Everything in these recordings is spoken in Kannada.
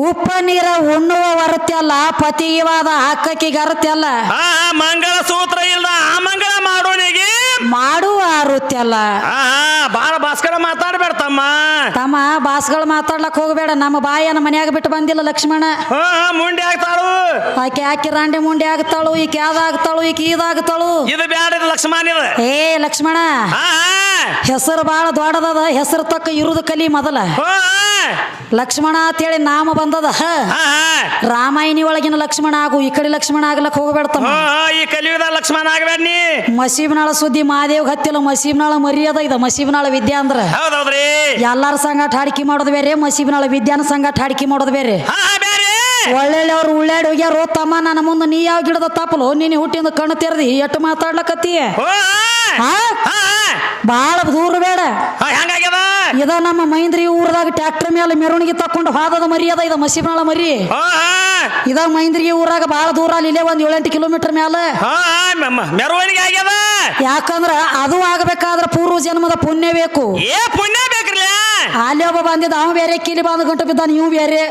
ಉಪ್ಪ ನೀರ ಉಣ್ಣುವ ವರತ್ಯಲ್ಲ ಅಲ್ಲ ಆ ಮಂಗಳ ಸೂತ್ರ ಇಲ್ಲ ಆ ಮಂಗಳ ಮಾಡೋನಿಗೆ ಮಾಡುವ ವೃತ್ತಿ ಅಲ್ಲ ಬಾಳ ಭಾಸ್ಕರ ಮಾತಾಡ್ಬೇಡ ತಮ್ಮ ತಮ್ಮ ಬಾಸ್ಗಳು ಮಾತಾಡ್ಲಕ್ ಹೋಗಬೇಡ. ನಮ್ಮ ಬಾಯನ ಮನ್ಯಾಗ ಬಿಟ್ಟು ಬಂದಿಲ್ಲ ಲಕ್ಷ್ಮಣ. ಹಾ ಮುಂಡೆ ಆಗ್ತಾಳು. ಆಕೆ ಆಕೆ ರಾಂಡೆ ಮುಂಡೆ ಆಗ್ತಾಳು ಈಕೆ ಯಾವ್ದಾಗ್ತಾಳು ಈಕೆ ಇದಾಗ್ತಾಳು. ಇದು ಬ್ಯಾಡ ಇದು ಲಕ್ಷ್ಮಣ ಇದು. ಏ ಲಕ್ಷ್ಮಣ ಹೆಸರು ಬಾಳ ದೊಡ್ಡದದ ಹೆಸರು ತಕ್ಕ ಇರುದು ಕಲಿ ಮೊದಲ. ಲಕ್ಷ್ಮಣ ಅಂತ ಹೇಳಿ ನಾಮ ಬಂದದ. ಹಾ ರಾಮಾಯಣಿ ಒಳಗಿನ ಲಕ್ಷ್ಮಣ ಆಗು ಈ ಕಡೆ ಲಕ್ಷ್ಮಣ ಆಗ್ಲಕ್ ಹೋಗಬೇಡ ತಮ್ಮ. ಹಾ ಈ ಕಲಿಯುದ ಲಕ್ಷ್ಮಣ ಆಗ್ಬೇಡ ನೀ. ಮಸೀಬ್ನಾಳ ಸುದ್ದಿ ಮಾದೇವ್ ಹತ್ತಿಲ್ಲ ಮಸೀಬ್ನಾಳ ಮರ್ಯಾದ ಇದ ಮಸೀಬ್ನಾಳ ವಿದ್ಯಾ ಅಂದ್ರ. ಹೌದೌದ್ರಿ? ಎಲ್ಲಾರ ಸಂಗಾಟ ಹಾಡಿಕೆ ಮಾಡೋದು ಬೇರೆ ಮಸೀಬ್ನಾಳ ವಿದ್ಯಾನ ಸಂಗಾಟ ಹಾಡಿಕೆ ಮಾಡೋದು ಬೇರೆ. ಒಳ್ಳೆಳ್ಳೆ ಅವ್ರು ಉಳ್ಳಾಡಿ ಹೋಗ್ಯಾರ ತಮ್ಮ ನನ್ನ ಮುಂದೆ ನೀ ಯಾವ ಗಿಡದ ತಪ್ಪಲು ನೀನು ಹುಟ್ಟಿಂದ ಕಣ್ಣು ತೆರೆದಿ ಎಟ್ಟು ಮಾತಾಡ್ಲಕತ್ತೀಯ? ಭಾಳ ದೂರ ಬೇಡ. ಇದ ನಮ್ಮ ಮೈಂದ್ರಿ ಊರದಾಗ ಟ್ರ್ಯಾಕ್ಟರ್ ಮೇಲೆ ಮೆರವಣಿಗೆ ತಕೊಂಡು ಹಾದದ ಅದ? ಇದ ಮಸೀಬ್ನಾಳ ಮರಿ. ಇದ ಮೈಂದ್ರಿಗೆ ಊರಾಗ ಬಹಳ ದೂರ ಅಲ್ಲಿ ಇಲ್ಲೇ ಒಂದ್ ಏಳೆಂಟು ಕಿಲೋಮೀಟರ್ ಮೇಲೆ ಮೆರವಣಿಗೆ ಆಗ್ಯದ. ಯಾಕಂದ್ರ ಅದು ಆಗಬೇಕಾದ್ರ ಪೂರ್ವ ಜನ್ಮದ ಪುಣ್ಯ ಬೇಕು. ಏ ಪುಣ್ಯ ಬೇಕ್ರಲ್ಲ. ಅಲ್ಲಿ ಒಬ್ಬ ಬಂದಿದ್ದ ಅವ ಬೇರೆ ಕಿಲಿ ಬಂದ ಗಂಟು ಬಿದ್ದ ನೀವು ಬೇರೆ.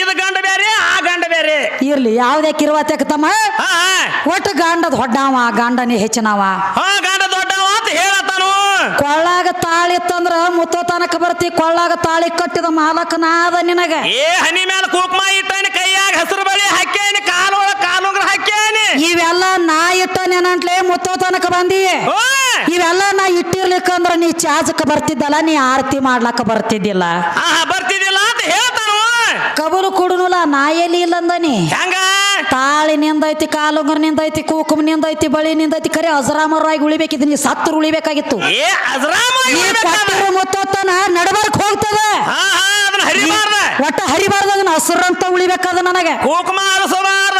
ಇದು ಗಂಡ ಬೇರೆ ಆ ಗಂಡ ಬೇರೆ. ಇರ್ಲಿ ಯಾವ್ದೇ ಕಿರುವತ್ಯಾಕ ತಮ್ಮ. ಒಟ್ಟು ಗಂಡದ ಹೊಡ್ಡಾವ ಗಂಡನೇ ಹೆಚ್ಚಿನವ. ಹಾ ಗಂಡ ದೊಡ್ಡವ ಅಂತ ಹೇಳತ್ತಾನು. ಕೊಳ್ಳಾಗ ತಾಳಿ ಇತ್ತಂದ್ರ ಮುತ್ತೋ ತನಕ ಬರ್ತಿ ಕೊಳ್ಳಾಗ ತಾಳಿ ಕಟ್ಟಿದ ಮಾಲಕ ನಾದ ನಿನಗ. ಏ ಹನಿ ಮೇಲೆ ಕುಕ್ಮ ಇಟ್ಟನಿ ಕೈಯಾಗ ಹಸಿರು ಬಳಿ ಹಾಕ್ಯಾನಿ ಕಾಲು ಕಾಲು ಹಾಕ್ಯಾನಿ. ಇವೆಲ್ಲ ನಾ ಇಟ್ಟ ನೆನಂಟ್ಲೆ ಮುತ್ತೋ ತನಕ ಬಂದಿ ಇವೆಲ್ಲ ನಾ ಇಟ್ಟಿರ್ಲಿಕ್ಕಂದ್ರ ನೀ ಚಾಜಕ ಬರ್ತಿದ್ದಲ್ಲ ನೀ ಆರತಿ ಮಾಡ್ಲಕ್ಕ ಬರ್ತಿದ್ದಿಲ್ಲ. ಬರ್ತಿದ್ದಿಲ್ಲ ಅಂತ ಹೇಳ್ತಾನ ಕಬಲು ಕೊಡುನುಲ್ಲ ನಾ ಎಲ್ಲಿ ಇಲ್ಲಂದನಿ? ಹೆಂಗ? ತಾಳಿ ನಿಂದೈತಿ ಕಾಲುಂಗರ್ ನಿಂದೈತಿ ಕೂಕುಮ್ ನಿಂದೈತಿ ಬಳಿ ನಿಂದೈತಿ ಕರೆ ಅಜರಾಮರಾಗಿ ಉಳಿಬೇಕಿದ್ ನೀ ಸತ್ತು ಉಳಿಬೇಕಾಗಿತ್ತು. ಏ ಅಜರಾಮ ಈ ಕೊಟ್ಟಿರೋ ಮುತ್ತೊತ್ತನ ನಡಬರ್ಕ್ ಹೋಗ್ತದ? ಹಾ ಹಾ ಅದನ್ನ ಹರಿಬಾರ್ದ. ಒಟ್ಟ ಹರಿಬಾರ್ದ ಅದನ್ನ ಹಸುರಂತ ಉಳಿಬೇಕಾದ ನನಗೆ. ಕುಕ್ಮ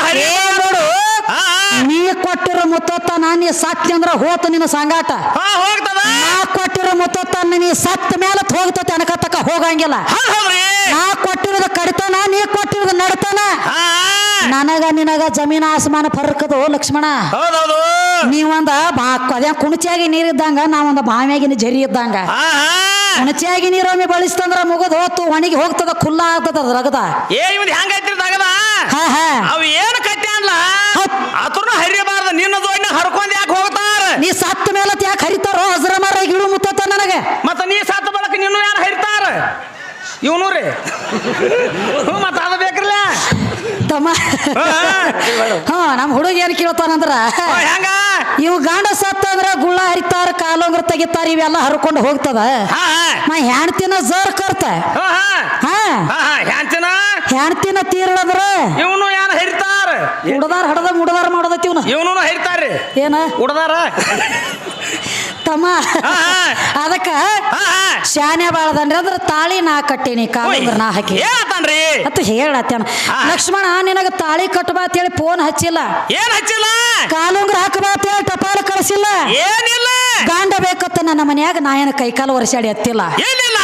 ಹರಿ ಏ ನೋಡು ಹಾ ನೀ ಕೊಟ್ಟಿರೋ ಮುತ್ತೊತ್ತನ ನೀ ಸತ್ತಿ ಅಂದ್ರ ಹೋತ ನಿನ್ನ ಸಂಗಾಟ. ಹಾ ಹೋಗ್ತದ. ನಾ ಕೊಟ್ಟಿರೋ ಮುತ್ತೊತ್ತ ನೀ ಸತ್ತ ಮೇಲೆ ಹೋಗ್ತತಿ ಅನಕತ್ತಕ ಹೋಗಂಗಿಲ್ಲ. ಹೌದ್ ಹೌದ್ರಿ. ನಾ ಕೊಟ್ಟಿರೋದು ಕಡಿತನ ನೀ ಕೊಟ್ಟಿರೋದು ನಡತನ. ನನಗ ನಿನಗ ಜಮೀನ ಆಸಮಾನ ಫರ್ಕದು ಲಕ್ಷ್ಮಣ. ಹೌದೌದು. ನೀವೊಂದ ಬಾ ಅದೇ ಕುಣಚಿಯಾಗಿ ನೀರಿದ್ದಂಗ ನಾವೊಂದ ಬಾವಿಯಾಗಿನ ಜರಿ ಇದ್ದಂಗ. ಕುಣಚಿಯಾಗಿ ನೀರೊಮ್ಮೆ ಬಳಸ್ತಂದ್ರ ಮುಗದ್ ಹೋತು ಒಣಗಿ ಹೋಗ್ತದ ಖುಲ್ಲ ಆಗ್ತದ ರಗದ. ಏ ಇವ್ದು ಹೆಂಗೈತ್ರಿ ರಗದ? ಹಾ ಹಾ. ಅವ್ ಏನು ಕಟ್ಟಿ ಅನ್ಲ ಹರಿಯಬಾರದು ಹರಿಬಾರ್ದ ನಿನ್ನ ಜೋಡಿನ ಹರ್ಕೊಂಡ್ ಯಾಕೆ ಹೋಗ್ತಾರ? ನೀ ಸತ್ತ ಮೇಲೆ ಯಾಕೆ ಹರಿತಾರೋ ಹಸ್ರ ಮರ ಗಿಡು ಮುತ್ತ ನನಗೆ. ಮತ್ತ ನೀ ಸತ್ತ ಬಳಕ ನಿನ್ನೂ ಯಾರು ಹರಿತಾರ? ಇವನು ರೀ ಮತ್ತ ಅದು ತಮ್ಮ ಹಾ ನಮ್ಮ ಹುಡುಗ ಏನ್ ಕೇಳ್ತಾನಂದ್ರ? ಹೆಂಗ? ಇವು ಗಾಂಡ ಸತ್ತ ಅಂದ್ರ ಗುಳ್ಳ ಹರಿತಾರ ಕಾಲೋಂಗ್ರ ತೆಗಿತಾರ ಇವೆಲ್ಲ ಹರ್ಕೊಂಡು ಹೋಗ್ತದ? ಹಾ ನಾ ಹೆಣ್ತಿನ ಜೋರ್ ಕರ್ತ. ಹಾ ಹಾ. ಹಾ. ಹಾ ಹಾ. ಹ್ಯಾಂಚನ ಹೆಣ್ತಿನ ತೀರ್ಳದ್ರ? ಇವನು ಏನ್ ಹರಿತಾರ? ಹುಡದಾರ ಹಡದ ಮುಡದಾರ ಮಾಡೋದೈತಿ ಇವನು. ಇವನು ಹರಿತಾರ ಏನ? ಉಡ್ದಾರ? ತಮ್ಮ. ಅದಕ್ಕ ಶಾನೆ ಬಾಳದನ್ರಿ ಅಂದ್ರ ತಾಳಿ ನಾ ಕಟ್ಟೀನಿ ಕಾಲಂಗ್ರ ನಾ ಹಾಕಿ. ಅಂತ ಹೇಳತ್ತೇನ. ಲಕ್ಷ್ಮಣ ನಿನಗ ತಾಳಿ ಕಟ್ಟಬಾ ಅಂತೇಳಿ ಫೋನ್ ಹಚ್ಚಿಲ್ಲ. ಏನ್ ಹಚ್ಚಿಲ್ಲ? ಕಾಲುಂಗ್ರ ಹಾಕಬಾ ಅಂತೇಳಿ ಟಪಾಲ ಕಳಿಸಿಲ್ಲ. ಏನಿಲ್ಲ. ಗಾಂಡ ಬೇಕತ್ತ ನನ್ನ ಮನ್ಯಾಗ ನಾ ಏನ ಕೈಕಾಲು ವರ್ಷಾಡಿ ಹತ್ತಿಲ್ಲ ಏನಿಲ್ಲ.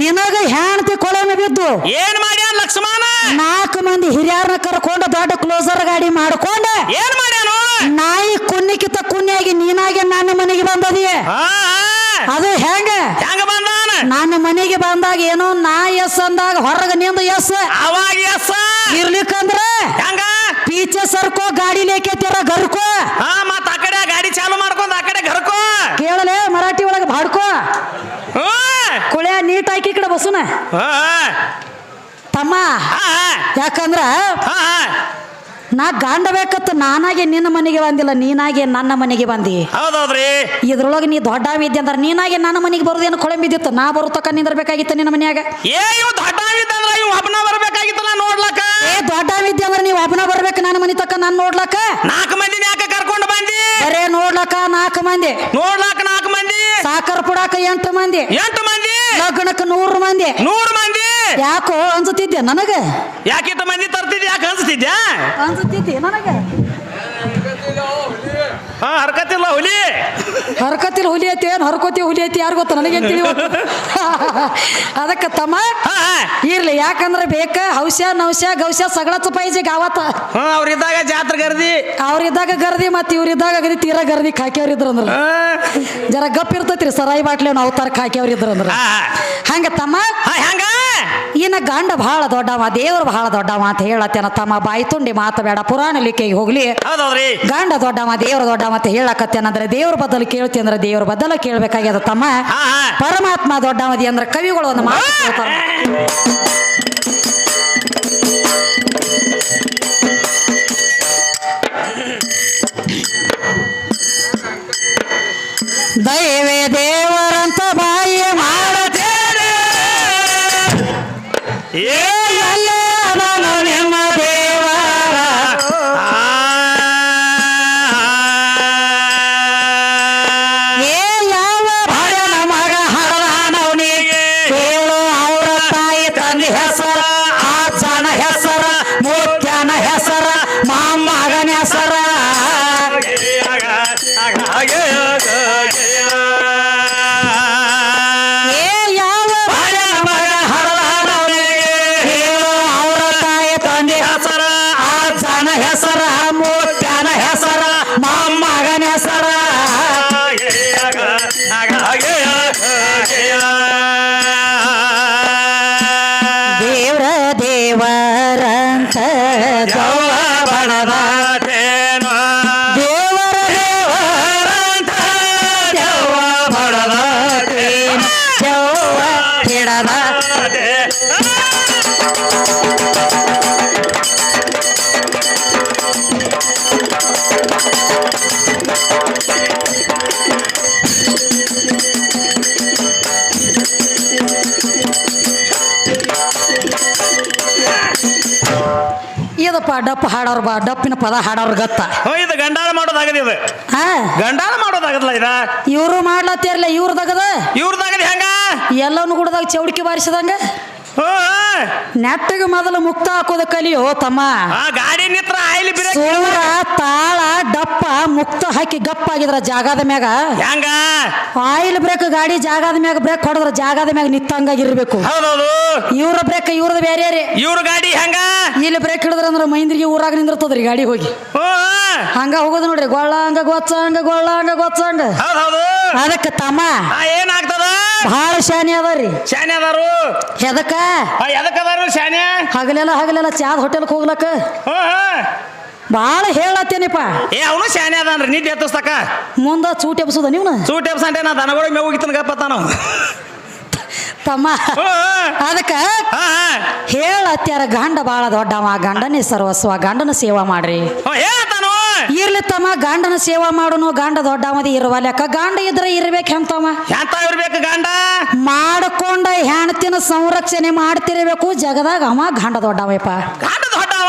ನಿನಗ ಹೆಣ್ತಿ ಕೊಳೆನ ಬಿದ್ದು. ಏನ್ ಮಾಡ್ಯ ಲಕ್ಷ್ಮಣ? ನಾಲ್ಕು ಮಂದಿ ಹಿರಿಯರ್ನ ಕರ್ಕೊಂಡು ದೊಡ್ಡ ಕ್ಲೋಸರ್ ಗಾಡಿ ಮಾಡ್ಕೊಂಡ. ಏನ್ ಮಾಡ್ಯಾನು ನಾಯಿ ಕುನ್ನಿಕಿತ ಕುನ್ನಿಯಾಗಿ ನೀನಾಗೆ ನನ್ನ ಮನೆಗೆ ಬಂದದಿ. ಅದು ಹೆಂಗ? ಹೆಂಗ ಬಂದಾನ ನನ್ನ ಮನೆಗೆ ಬಂದಾಗ ಏನೋ ನಾ ಎಸ್ ಅಂದಾಗ ಹೊರಗ ನಿಂದ ಎಸ್. ಅವಾಗ ಎಸ್. ಇರ್ಲಿಕ್ಕಂದ್ರ ಹೆಂಗ? ಪೀಚೆ ಸರ್ಕೋ ಗಾಡಿ ಲೇಕೆತ್ತಿರ ಗರ್ಕೋ. ಹಾ ಮತ್ತ ಆ ಕಡೆ ಗಾಡಿ ಚಾಲು ಮಾಡ್ಕೊಂಡ್ ಆ ಕಡೆ ಗರ್ಕೋ. ಕೇಳಲೆ ಮರಾಠಿ ಒಳಗೆ ಬಾಡ್ಕೋ. ಕುಳೆ ನೀಟ್ ಹಾಕಿ ಕಡೆ ಬಸುನ ಹಾ ತಮ್ಮ ಹಾ ಯಾಕಂದ್ರ ನಾ ಗಾಂಡಬೇಕತ್ತ ನಾನಾಗೆ ನಿನ್ನ ಮನೆಗೆ ಬಂದಿಲ್ಲ ನೀನಾಗೆ ನನ್ನ ಮನೆಗೆ ಬಂದಿ. ಹೌದೌದ್ರಿ? ಇದ್ರೊಳಗೆ ನೀ ದೊಡ್ಡ ವಿದ್ಯೆ ಅಂದ್ರೆ ನೀನಾಗೆ ನನ್ನ ಮನೆಗೆ ಬರೋದೇನು ಕೊಳಂಬಿದ್ದಿತ್ತು ನಾ ಬರುತ್ತಕ್ಕ ನಿಂದಿರ್ಬೇಕಾಗಿತ್ತು ನಿನ್ನ ಮನ್ಯಾಗ. ಏ ಇವ್ ದೊಡ್ಡವಿದ್ದಂದ್ರ ಇವ್ ಹಬ್ಬನ ಬರ್ಬೇಕಾಗಿತ್ತಲ್ಲ ನೋಡ್ಲಕ್ಕ. ಏ ದೊಡ್ಡ ವಿದ್ಯೆ ಅಂದ್ರೆ ನೀವು ಒಬ್ಬನ ಬರ್ಬೇಕು ನನ್ನ ಮನೆ ತಕ್ಕ ನಾನು ನೋಡ್ಲಕ್ಕ. ನಾಲ್ಕು ಮಂದಿನ ಯಾಕೆ ಕರ್ಕೊಂಡು ಬಂದಿ? ಬರೇ ನೋಡ್ಲಕ್ಕ ನಾಲ್ಕು ಮಂದಿ. ನೋಡ್ಲಾಕ ನಾಲ್ಕು ಮಂದಿ. ಸಾಕರ್ ಪುಡಾಕ ಎಂಟು ಮಂದಿ. ಎಂಟು ಮಂದಿ. ಲಗ್ನಕ್ಕೆ ನೂರು ಮಂದಿ. ನೂರು ಮಂದಿ. ಯಾಕೋ ಅನ್ಸುತ್ತಿದ್ದೆ ನನಗ? ಯಾಕಿಟ್ಟು ಮಂದಿ ತರ್ತಿದ್ ಯಾಕೆ ಅನ್ಸತಿದ್ಯಾ ಅನ್ಸುತ್ತಿದ್ದೆ ನನಗ? ಹಾ ಹರ್ಕತಿಲ್ಲ ಹುಲಿ. ಹರ್ಕತಿಲ್ ಹುಲಿ ಐತಿ ಏನು ಹರ್ಕೋತಿ ಹುಲಿ ಐತಿ ಯಾರು ಗೊತ್ತ ನನಗೆ ತಿಳಿ ಅದಕ್ಕೆ ತಮ್ಮ ಇರ್ಲಿ ಯಾಕಂದ್ರೆ ಬೇಕ ಹೌಸ್ಯ ನೌಸ್ಯ ಗೌಸ್ಯ ಸಗಳ ಪೈಜಿ ಗಾವತ್ತ. ಹಾ ಅವ್ರಿದ್ದಾಗ ಜಾತ್ರೆ ಗರ್ದಿ. ಅವ್ರಿದ್ದಾಗ ಗರ್ದಿ ಮತ್ತೆ ಇವ್ರಿದ್ದಾಗ ಅಗದಿ ತೀರಾ ಗರ್ದಿ ಹಾಕ್ಯವ್ರ ಇದ್ರ ಅಂದ್ರ ಜರ ಗಪ್ ಇರ್ತೈತ್ರಿ ಸರಾಯಿ ಬಾಟ್ಲಿ ನಾವು ಅವತಾರ ಹಾಕ್ಯವ್ರ ಇದ್ರ ಅಂದ್ರ ಹಂಗ ತಮ್ಮ ಹಾ ಹೆಂಗ? ಇನ್ನ ಗಂಡ ಬಹಳ ದೊಡ್ಡವ ದೇವ್ರು ಬಹಳ ದೊಡ್ಡವ ಅಂತ ಹೇಳತ್ತೇನ ತಮ್ಮ ಬಾಯಿ ತುಂಡಿ ಮಾತು ಬೇಡ ಪುರಾಣ ಲಿಕೆಗೆ ಹೋಗ್ಲಿ. ಹೌದೌದ್ರಿ. ಗಂಡ ದೊಡ್ಡವ ದೇವ್ರ ದೊಡ್ಡವ ಅಂತ ಹೇಳಕತ್ತೇನಂದ್ರೆ ದೇವ್ರ ಬದಲು ಕೇಳ್ತಿ ಅಂದ್ರೆ ದೇವ್ರ ಬದಲು ಕೇಳ್ಬೇಕಾಗ್ಯದ ತಮ್ಮ. ಹಾ ಹಾ. ಪರಮಾತ್ಮ ದೊಡ್ಡವದಿ ಅಂದ್ರೆ ಕವಿಗಳು ಒಂದು ಮಾತು ಹೇಳ್ತಾರೆ ದೈವೇ ದೇವರಂತ ದೇವರಂತ ಇದಪ್ಪ ಡಪ್ ಹಾಡೋರ್ ಬಾ ಡಪ್ಪಿನ ಪದ ಹಾಡೋರ್ ಗತ್ತ. ಇದು ಗಂಡಾಳ ಮಾಡೋದಾಗದ ಇದು. ಹಾ? ಗಂಡಾಳ ಮಾಡೋದಾಗದಲ್ಲ ಇದ? ಇವರು ಮಾಡ್ಲತ್ತಿರ್ಲ ಇವ್ರದಾಗದ ಇವ್ರದಾಗದ ಹೆಂಗ? ಎಲ್ಲವನ್ನೂ ಕೂಡದಾಗ ಚೌಡಿಕೆ ಬಾರಿಸಿದಂಗ. ನೆಟ್ಟಿಗೆ ಮೊದಲು ಮುಕ್ತ ಹಾಕೋದ ಕಲಿಯೋ ತಮ್ಮ. ಗಾಡಿ ನಿತ್ರ ಆಯಿಲ್ ಬ್ರೇಕ್ ಸೂರ ತಾಳ ಡಪ್ಪ ಮುಕ್ತ ಹಾಕಿ ಗಪ್ಪ ಆಗಿದ್ರ ಜಾಗದ ಮ್ಯಾಗ. ಹೆಂಗ? ಆಯಿಲ್ ಬ್ರೇಕ್ ಗಾಡಿ ಜಾಗದ ಮ್ಯಾಗ ಬ್ರೇಕ್ ಹೊಡೆದ್ರ ಜಾಗದ ಮ್ಯಾಗ ನಿತ್ತಂಗಾಗಿರ್ಬೇಕು. ಹೌದೌದು. ಇವ್ರ ಬ್ರೇಕ್ ಇವ್ರದ ಬೇರೆ ರೀ ಇವ್ರ ಗಾಡಿ ಹೆಂಗ? ಇಲ್ಲಿ ಬ್ರೇಕ್ ಹಿಡಿದ್ರ ಅಂದ್ರ ಮೈಂದ್ರಿಗೆ ಊರಾಗ ನಿಂದಿರ್ತದ್ರಿ ಗಾಡಿ ಹೋಗಿ. ಹಂಗ ಹೋಗೋದು ನೋಡ್ರಿ ಗೊಳ್ಳ ಹಂಗ ಗೊಚ್ಚ ಹಂಗ ಗೊಳ್ಳ ಹಂಗ ಗೊಚ್ಚ ಹಂಗ. ಅದಕ್ಕೆ ತಮ್ಮ. ಏನಾಗ್ತದ? ಬಹಳ ಶಾನಿ ಅದಾರಿ. ಶಾನೆ ಅದಾರು. ಎದಕ್ಕ ಆ, ಎದಕ್ ಅದಾರು ಶಾನೆ ಹಗಲೆಲ್ಲ ಹಗಲೆಲ್ಲ ಚಾದ್ ಹೋಟೆಲ್ಗೆ ಹೋಗ್ಲಕ್ಕ? ಬಾಳ ಹೇಳತ್ತೇನಿಪ್ಪ. ಏ ಅವನು ಶಾನೆ ಅದಾನ್ರಿ ನಿದ್ದೆ ಎತ್ತಸ್ತಕ ಮುಂದ ಚೂಟಿ ಎಬ್ಸುದ ನೀವು ಸೂಟ್ ಎಬ್ಸಂಟೆ ನಾ ದನಗಳಿಗೆ ಮೇವು ಹೋಗಿತ್ತನ ಗಪ್ಪತ್ತಾನ ತಮ್ಮ ಅದಕ್ಕ ಹೇಳತ್ಯಾರ ಗಂಡ ಬಾಳ ದೊಡ್ಡವ ಗಂಡನೇ ಸರ್ವಸ್ವ ಗಂಡನ ಸೇವಾ ಮಾಡ್ರಿ. ಹೇಳ್ತಾನು. ಇರ್ಲಿ ತಮ್ಮ ಗಂಡನ ಸೇವಾ ಮಾಡೋನು ಗಂಡ ದೊಡ್ಡವದಿ ಇರುವ ಲೆಕ್ಕ. ಗಂಡ ಇದ್ರೆ ಇರ್ಬೇಕು ಎಂತವ ಎಂತ ಇರ್ಬೇಕು ಗಂಡ? ಮಾಡ್ಕೊಂಡ ಹೆಣ್ತಿನ ಸಂರಕ್ಷಣೆ ಮಾಡ್ತಿರ್ಬೇಕು. ಜಗದಾಗ ಅವ ಗಂಡ ದೊಡ್ಡವಪ್ಪ ಗಂಡ ದೊಡ್ಡವ?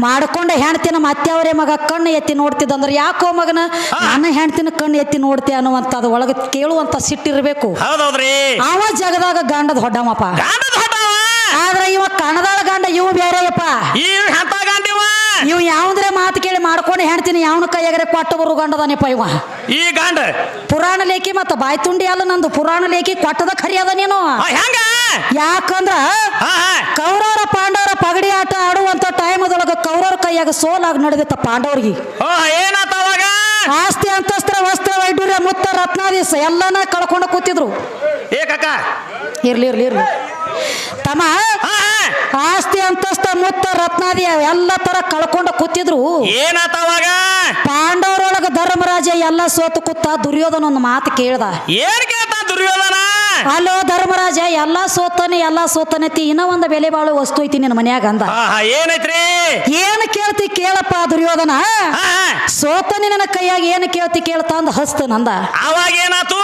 ಮಾಡ್ಕೊಂಡ ಹೆಣ್ತಿನ ಮತ್ತೆಯವರೇ ಮಗ ಕಣ್ಣು ಎತ್ತಿ ನೋಡ್ತಿದ್ದಂದ್ರೆ ಯಾಕೋ ಮಗನ? ನನ್ನ ಹೆಣ್ತಿನ ಕಣ್ಣು ಎತ್ತಿ ನೋಡ್ತಿ ಅನ್ನುವಂಥದ್ದು ಒಳಗೆ ಕೇಳುವಂತ ಸಿಟ್ಟಿರ್ಬೇಕು. ಹೌದೌದ್ರಿ. ಅವ ಜಗದಾಗ ಗಂಡ ದೊಡ್ಡವಪ್ಪ. ಗಂಡ ದೊಡ್ಡವ? ಆದ್ರೆ ಇವ ಕಣದಾಳ ಗಂಡ ಇವ ಬೇರೆಯಪ್ಪ ಇವ್ ಯಾವಂದ್ರೆ ಮಾತು ಕೇಳಿ ಮಾಡ್ಕೊಂಡು ಹೆಣ್ತೀನಿ ಯಾವನ ಕೈಯಾಗರೆ ಕೊಟ್ಟು ಬರು ಗಂಡದಾನೆ ಇವ? ಈ ಗಂಡ. ಪುರಾಣ ಲೇಖಿ ಮತ್ತ ಬಾಯ್ ತುಂಡಿ ಅಲ್ಲ ನಂದು ಪುರಾಣ ಲೇಖಿ ಕೊಟ್ಟದ ಖರಿಯದ ನೀನು? ಆ, ಹೆಂಗ? ಯಾಕಂದ್ರ ಹಾ ಹಾ ಕೌರವರ ಪಾಂಡವರ ಪಗಡಿ ಆಟ ಆಡುವಂತ ಟೈಮದೊಳಗ ಕೌರವರ ಕೈಯಾಗ ಸೋಲಾಗಿ ನಡೆದಿತ್ತ ಪಾಂಡವರಿಗೆ. ಓ ಏನಾತ ಅವಾಗ? ಆಸ್ತಿ ಅಂತಸ್ತ್ರ ವಸ್ತ್ರ ವೈಡೂರ್ಯ ಮುತ್ತ ರತ್ನಾದೀಸ ಎಲ್ಲನ ಕಳ್ಕೊಂಡು ಕೂತಿದ್ರು. ಏ ಕಕ್ಕ ಇರ್ಲಿ ಇರ್ಲಿ ಇರ್ಲಿ. ತಮ್ಮ ಹಾ ಆಸ್ತಿ ಅಂತಸ್ತ ಮುತ್ತ ರತ್ನಾದಿ ಎಲ್ಲ ತರ ಕಳ್ಕೊಂಡು ಕೂತಿದ್ರು. ಏನಾತವಾಗ ಪಾಂಡವರೊಳಗ ಧರ್ಮರಾಜ ಎಲ್ಲ ಸೋತು ಕೂತ ದುರ್ಯೋಧನ ಒಂದು ಮಾತು ಕೇಳ್ದ. ಏನ್ ಕೇಳ್ತಾ ದುರ್ಯೋಧನ? ಅಲ್ಲೋ ಧರ್ಮರಾಜ ಎಲ್ಲ ಸೋತನೆ ಎಲ್ಲ ಸೋತನತಿ ಇನ್ನ ಒಂದು ಬೆಲೆ ಬಾಳು ವಸ್ತು ಐತಿ ನಿನ್ನ ಮನ್ಯಾಗ ಅಂದ. ಏನೈತ್ರಿ? ಏನ್ ಕೇಳ್ತಿ ಕೇಳಪ್ಪ ದುರ್ಯೋಧನ? ಸೋತನೆ ಸೋತನಿ ನನ್ನ ಕೈಯಾಗ ಏನ್ ಕೇಳ್ತಿ ಕೇಳ್ತಾ ಅಂದ ಹಸ್ತನಂದ ಅವಾಗ ಏನಾತು?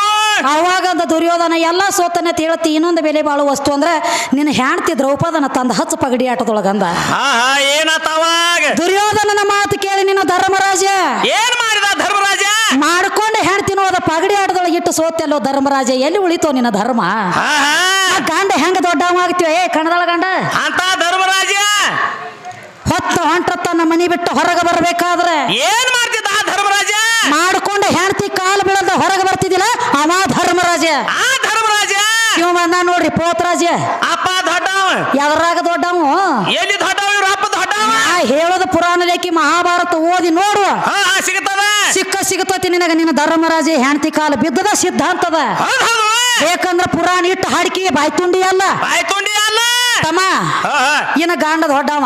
ಅವಾಗ ಅಂದ ದುರ್ಯೋಧನ ಎಲ್ಲ ಸೋತನೆ ಹೇಳ್ತಿ ಇನ್ನೊಂದು ಬೆಲೆ ಬಾಳು ವಸ್ತು ಅಂದ್ರೆ ನಿನ್ನ ಹೆಣ್ತಿ ದ್ರೌಪದನ ತಂದ ಹಚ್ಚ ಪಗಡಿ ಆಟದೊಳಗಂದ ದುರ್ಯೋಧನನ ಮಾತು ಕೇಳಿ ನಿನ್ನ ಧರ್ಮರಾಜ. ಏನ್ ಮಾಡಿದ ಧರ್ಮರಾಜ? ಮಾಡ್ಕೊಂಡು ಹೆಣ್ತಿನ ಪಗಡಿ ಆಟದೊಳಗೆ ಇಟ್ಟು ಸೋತೆಲ್ಲೋ ಧರ್ಮರಾಜ ಎಲ್ಲಿ ಉಳಿತೋ ನಿನ್ನ ಧರ್ಮ? ಆ ಗಂಡ ಹೆಂಗ ದೊಡ್ಡವ ಆಗ್ತೀವ ಏ ಕಣದಳ ಗಂಡ? ಅಂತ ಧರ್ಮರಾಜ. ಹೊತ್ತ ಹೊಂಟ್ರತ್ತ ತನ್ನ ಮನಿ ಬಿಟ್ಟು ಹೊರಗೆ ಬರಬೇಕಾದ್ರೆ? ಏನ್ ಮಾಡ್ತಿದ್ದ ಆ ಧರ್ಮರಾಜ? ಮಾಡ್ಕೊಂಡು ಗಂಡದ ಹೊರಗೆ ಬರ್ತಿದ್ದಿಲ್ಲ? ಅವ ಧರ್ಮರಾಜ. ಆ ಧರ್ಮರಾಜ. ಇವ ಬಂದ ನೋಡ್ರಿ ಪೋತ್ರಾಜ. ಅಪ್ಪ ದೊಡ್ಡವ. ಎದ್ರಾಗ ದೊಡ್ಡವ? ಎಲ್ಲಿ ದೊಡ್ಡವ ಇವ್ರ ಅಪ್ಪ ದೊಡ್ಡವ? ಆ ಹೇಳೋದು ಪುರಾಣ ಲೇಖಿ ಮಹಾಭಾರತ ಓದಿ ನೋಡು ಹಾ ಸಿಕ್ಕ ಸಿಗತತಿ ನಿನಗ ನಿನ್ನ ಧರ್ಮರಾಜ ಹೆಂಡತಿ ಕಾಲ ಬಿದ್ದದ ಸಿದ್ಧಾಂತದ. ಬೇಕಂದ್ರ ಪುರಾಣ ಇಟ್ಟು ಹಾಡ್ಕಿ ಬಾಯ್ತುಂಡಿ ಅಲ್ಲ. ಬಾಯ್ ತುಂಡಿ ಅಲ್ಲ. ತಮ್ಮ ಇನ್ನ ಗಾಂಡ ದೊಡ್ಡವ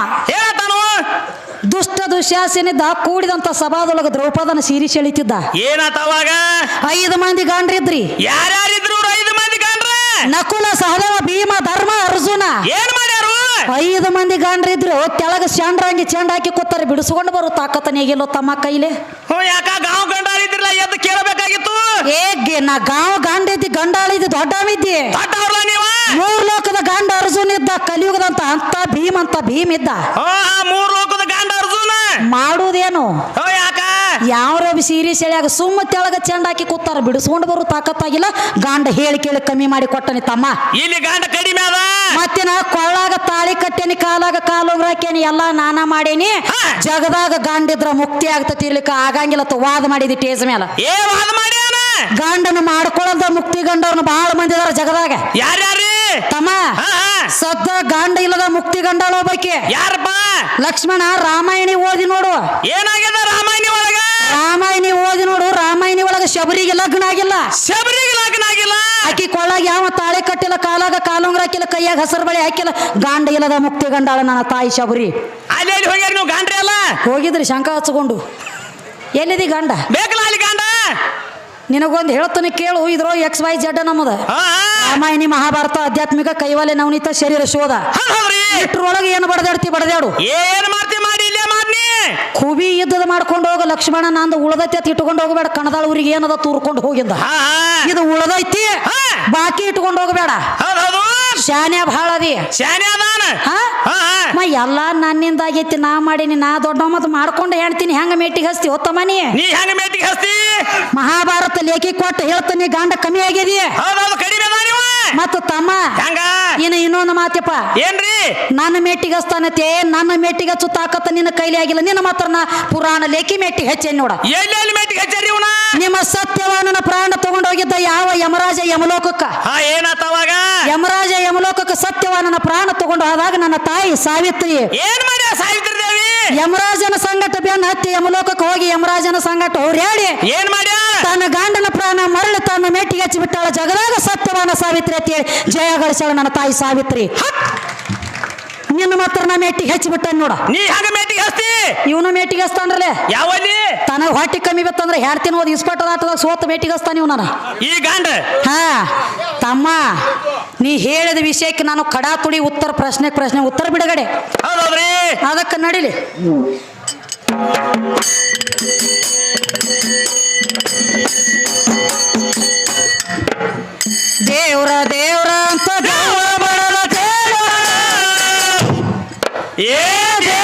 ದುಷ್ಟ ದುಶ್ಯಾಸನಿದ್ದ ಕೂಡಿದಂತ ಸಭಾದೊಳಗ ದ್ರೌಪದನ ಸೀರಿ ಸೆಳಿತಿದ್ದ. ಏನಾತವಾಗ ಐದು ಮಂದಿ ಗಾಂಡ್ರಿದ್ರಿ. ಯಾರ್ಯಾರಿದ್ರು ಐದು ಮಂದಿ ಗಾಂಡ್ರ? ನಕುಲ ಸಹದೇವ ಭೀಮ ಧರ್ಮ ಅರ್ಜುನ. ಏನ್ ಐದು ಮಂದಿ ಗಂಡ್ರಿದ್ರು ತೆಳಗ ಚಂಡ್ರಂಗಿ ಚೆಂಡ ಹಾಕಿ ಕೂತಾರೆ ಬಿಡಿಸ್ಕೊಂಡು ಬರು ತಾಕತ್ತನೇಗಿಲ್ಲೋ ತಮ್ಮ ಕೈಲಿ. ಹ್ಞೂ ಯಾಕ ಗಾಂವ್ ಗಂಡಾಳಿದ್ರಲ್ಲ ಎದ್ದು ಕೇಳಬೇಕಾಗಿತ್ತು? ಏ ನಾ ಗಾಂವ್ ಗಾಂಡಿದ್ದಿ ಗಂಡಾಳಿದ್ದಿ ದೊಡ್ಡವಿದ್ದಿ ದೊಡ್ಡವ್ರಲ್ಲ ನೀವ? ಮೂರ್ ಲೋಕದ ಗಂಡ ಅರ್ಜುನ್ ಇದ್ದ ಕಲಿಯುಗದಂತ ಅಂತ ಭೀಮ್ ಅಂತ ಭೀಮ್ ಇದ್ದ. ಆ ಮೂರ್ ಲೋಕದ ಗಂಡ ಅರ್ಜುನ? ಮಾಡುವುದೇನು ಹೋ ಯಾಕ? ಯಾವ ಸೀರೆ ಸೆಳೆಯಾಗ ಸುಮ್ಮ ತೆಳಗ ಚೆಂಡ ಹಾಕಿ ಕೂತಾರ ಬಿಡಿಸ್ಕೊಂಡು ಬರು ತಾಕತ್ತಾಗಿಲ್ಲ ಗಾಂಡ ಹೇಳಿ ಕೇಳಿ ಕಮ್ಮಿ ಮಾಡಿ ಕೊಟ್ಟನಿ ತಮ್ಮ. ಇಲ್ಲಿ ಗಂಡ ಕಡಿಮೆ ಅದ. ಮತ್ತಿನ ಕೊಳ್ಳಾಗ ತಾಳಿ ಕಟ್ಟೇನಿ ಕಾಲಾಗ ಕಾಲುಗ್ರ ಹಾಕೇನಿ ಎಲ್ಲಾ ನಾನ ಮಾಡೇನಿ. ಜಗದಾಗ ಗಂಡಿದ್ರ ಮುಕ್ತಿ ಆಗ್ತತಿ ಇರ್ಲಿಕ್ಕ ಆಗಂಗಿಲ್ಲ ತು ವಾದ ಮಾಡಿದಿ ಟೇಜ್ ಮೇಲೆ ಏ ವಾದ ಮಾಡ್ಯಾನ ಗಂಡನ ಮಾಡ್ಕೊಳ್ಳೋದ ಮುಕ್ತಿ ಗಂಡವ್ರನ್ನ ಬಹಳ ಮಂದಿ ಇದಾರ ಜಗದಾಗ. ಯಾರ್ಯಾರು? ತಮ್ಮ ಸದ್ದ ಗಂಡ ಇಲ್ಲದ ಮುಕ್ತಿ ಗಂಡಳ ಒಬ್ಬಾಕಿ. ಯಾರಪ್ಪ? ಲಕ್ಷ್ಮಣ ರಾಮಾಯಣಿ ಓದಿ ನೋಡು. ಏನಾಗ್ಯದ ರಾಮಾಯಣ ರಾಮಾಯಣಿ ಓದಿ ನೋಡು ರಾಮಾಯಣಿ ಒಳಗ ಶಬರಿಗೆ ಲಗ್ನ ಆಗಿಲ್ಲ. ಶಬರಿಗೆ ಲಗ್ನ ಆಗಿಲ್ಲ. ಆಕಿ ಕೊಳ್ಳಾಗ ಯಾವ ತಾಳೆ ಕಟ್ಟಿಲ್ಲ ಕಾಲಾಗ ಕಾಲುಂಗ್ರ ಹಾಕಿಲ್ಲ ಕೈಯಾಗ ಹಸರು ಬಳಿ ಹಾಕಿಲ್ಲ ಗಾಂಡ ಇಲ್ಲದ ಮುಕ್ತಿ ಗಂಡಾಳ ನನ್ನ ತಾಯಿ ಶಬರಿ. ಅಲ್ಲಿ ಹೋಗ್ಯಾರ ನೀವು ಗಾಂಡ್ರಿ ಅಲ್ಲ ಹೋಗಿದ್ರಿ ಶಂಕ ಹಚ್ಕೊಂಡು. ಎಲ್ಲಿದಿ ಗಂಡ? ಬೇಕಲ್ಲ ಅಲ್ಲಿ ಗಂಡ? ನಿನಗೊಂದು ಹೇಳ್ತಾನೆ ಕೇಳು ಇದ್ರೋ ಎಕ್ಸ್ ವೈ ಜಡ್ ನಮ್ಮದ. ರಾಮಾಯಣಿ ಮಹಾಭಾರತ ಆಧ್ಯಾತ್ಮಿಕ ಕೈವಾಲೆ ನವನೀತ ಶರೀರ ಶೋಧ. ಇಟ್ರೊಳಗೆ ಏನು ಬಡದಾಡ್ತಿ ಬಡದಾಡು? ಏನ್ ಮಾಡ್ತಿ ಮಾಡಿ? ಕುಬಿ ಯುದ್ಧದ ಮಾಡ್ಕೊಂಡು ಹೋಗ ಲಕ್ಷ್ಮಣ ನಂದು ಉಳದೈತಿ ಅಂತ ಇಟ್ಕೊಂಡು ಹೋಗಬೇಡ. ಕಣದಾಳ ಊರಿಗೆ ಏನದ ತೂರ್ಕೊಂಡು ಹೋಗಿಂದ. ಇದು ಉಳದೈತಿ. ಬಾಕಿ ಇಟ್ಕೊಂಡು ಹೋಗಬೇಡ. ಹೌದ್ ಬಹಳ ಭಾಳ ಅದಿ. ಶಾನೆ ಅದಾನ? ಹಾ? ಹಾ ಹಾ. ಮ ಎಲ್ಲ ನನ್ನಿಂದ ಆಗೈತಿ ನಾ ಮಾಡೀನಿ ನಾ ದೊಡ್ಡ ಮತ್ತು ಮಾಡ್ಕೊಂಡು ಹೇಳ್ತೀನಿ ಹೆಂಗ ಮೇಟಿಗೆ ಹಸ್ತಿ ಹೊತ್ತಮ್ಮನಿ ನೀ? ಹೆಂಗ ಮೇಟಿಗೆ ಹಸ್ತಿ? ಮಹಾಭಾರತ ಲೇಖಿ ಕೊಟ್ಟು ಹೇಳ್ತೀನಿ ಗಂಡ ಕಮ್ಮಿ ಆಗ್ಯದಿ. ಹೌದೌದು ಕಡಿಮೆ ಅದ ನೀವು. ಮತ್ತು ತಮ್ಮ ಹೆಂಗ? ಇನ್ನು ಇನ್ನೊಂದು ಮಾತಪ್ಪ ಏನ್ರಿ? ನನ್ನ ಮೆಟ್ಟಿಗೆ ಹಸ್ತಾನತೆ ನನ್ನ ಮೆಟ್ಟಿಗೆ ಹಚ್ಚು ತಾಕತ್ತ ನಿನ್ನ ಕೈಲಿ ಆಗಿಲ್ಲ ನಿನ್ನ ಮಾತ್ರ ನಾ ಪುರಾಣ ಲೇಖಿ ಮೆಟ್ಟಿ ಹೆಚ್ಚೇನ್ ನೋಡ. ಎಲ್ಲಿ ಎಲ್ಲಿ ಮೇಟಿಗೆ ಹಚ್ಚಾರಿ ಇವನ? ನಿಮ್ಮ ಸತ್ಯವಾನನ ಪ್ರಾಣ ತಗೊಂಡೋಗಿದ್ದ ಯಾವ ಯಮರಾಜ ಯಮಲೋಕಕ್ಕ? ಹಾ ಏನಾತ ಅವಾಗ? ಯಮರಾಜ ಯಮಲೋಕಕ್ಕೆ ಸತ್ಯವಾನನ ಪ್ರಾಣ ತಗೊಂಡು ಆದಾಗ ನನ್ನ ತಾಯಿ ಸಾವಿತ್ರಿ. ಏನ್ ಮಾಡ್ಯ ಸಾವಿತ್ರಿ ದೇವಿ ಯಮರಾಜನ ಸಂಗಟ ಬೆನ್ನ ಹತ್ತಿ ಯಮಲೋಕಕ್ಕೆ ಹೋಗಿ ಯಮರಾಜನ ಸಂಗಟ ಹೋರ್ಯಾಡಿ ಏನ್ ಮಾಡ್ಯ? ತನ್ನ ಗಂಡನ ಪ್ರಾಣ ಮರಳು ತನ್ನ ಮೆಟ್ಟಿಗೆ ಹಚ್ಚಿ ಬಿಟ್ಟಾಳ ಜಗದಾಗ ಸತ್ಯವಾನ ಸಾವಿತ್ರಿ ಅಂತ ಹೇಳಿ ಜಯ ಗಳಿಸಾಳ ನನ್ನ ತಾಯಿ ಸಾವಿತ್ರಿ. ನಿನ್ನ ಮಾತ್ರ ನಾ ಮೆಟ್ಟಿಗೆ ಹಚ್ಚಿ ಬಿಟ್ಟ ನೋಡ. ನೀ ಹಾಗೆ ಮೇಟಿಗೆ ಹಸ್ತಿ ಇವನು ಮೆಟ್ಟಿಗೆ ಹಚ್ತಾನ್ರಲೆ. ಯಾವಲ್ಲಿ? ತನಗ ಹೊಟ್ಟೆ ಕಮ್ಮಿ ಬತ್ತಂದ್ರೆ ಹೇಳ್ತೀನಿ ಓದಿ ಇಸ್ಪಟ್ಟದ ಆಟದಾಗ ಸೋತ ಭೇಟಿಗಸ್ತಾನ ನೀವು ನಾನು. ಈ ಗಂಡ. ಹಾ ತಮ್ಮ ನೀ ಹೇಳಿದ ವಿಷಯಕ್ಕೆ ನಾನು ಕಡಾ ತುಡಿ ಉತ್ತರ ಪ್ರಶ್ನೆ ಪ್ರಶ್ನೆ ಉತ್ತರ ಬಿಡಗಡೆ. ಹೌದೌದ್ರಿ? ಅದಕ್ಕೆ ನಡಿಲಿ. ದೇವ್ರ ದೇವ್ರ ಅಂತ ದೇವ್ರ ಬಡದ ದೇವ್ರ. ಏ ದೇವರ.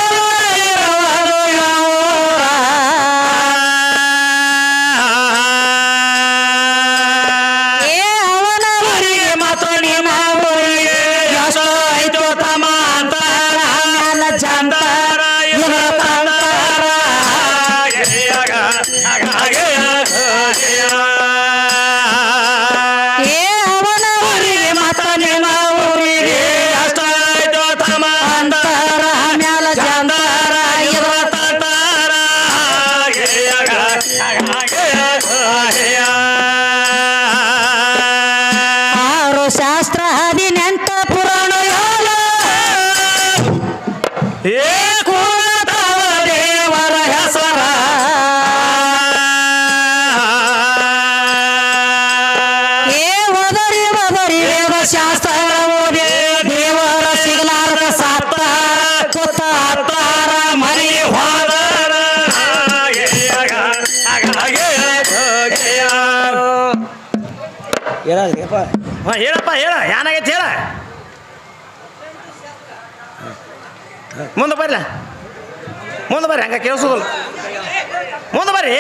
ಶಾಸ್ತ್ರ ಓದಿ ದೇವರ ಸಿಗಲಾರದ ಸತ್ತಾರ ಕುತ್ತ ಹತ್ತಾರ ಮರಿ ಹೋದರ ಹಾ, ಹೇಳಪ್ಪ ಹೇಳ ಏನಾಗೈತಿ ಹೇಳ. ಮುಂದೆ ಬರ್ಲ? ಮುಂದೆ ಬರ್ರಿ ಹಂಗ ಕೇಳಿಸೋದಲ್ಲ. ಮುಂದೆ ಬರ್ರಿ.